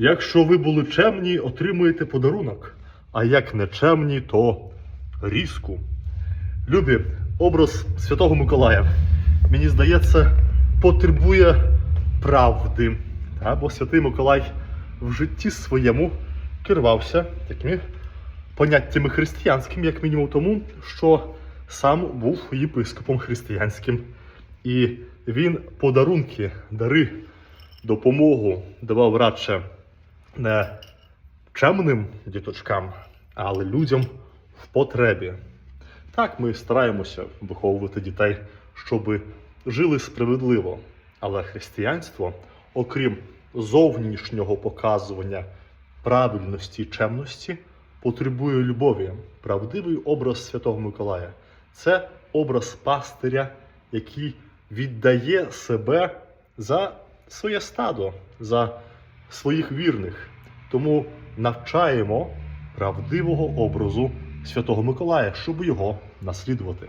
Якщо ви були чемні, отримуєте подарунок. А як не чемні, то різку. Любі, образ Святого Миколая, мені здається, потребує правди. Та, бо Святий Миколай в житті своєму керувався такими поняттями християнськими, як мінімум тому, що сам був єпископом християнським. І він подарунки, дари, допомогу давав радше не чемним діточкам, але людям в потребі. Так, ми стараємося виховувати дітей, щоб жили справедливо. Але християнство, окрім зовнішнього показування правильності і чемності, потребує любові. Правдивий образ Святого Миколая це образ пастиря, який віддає себе за своє стадо, за своїх вірних. Тому навчаємо правдивого образу Святого Миколая, щоб його наслідувати.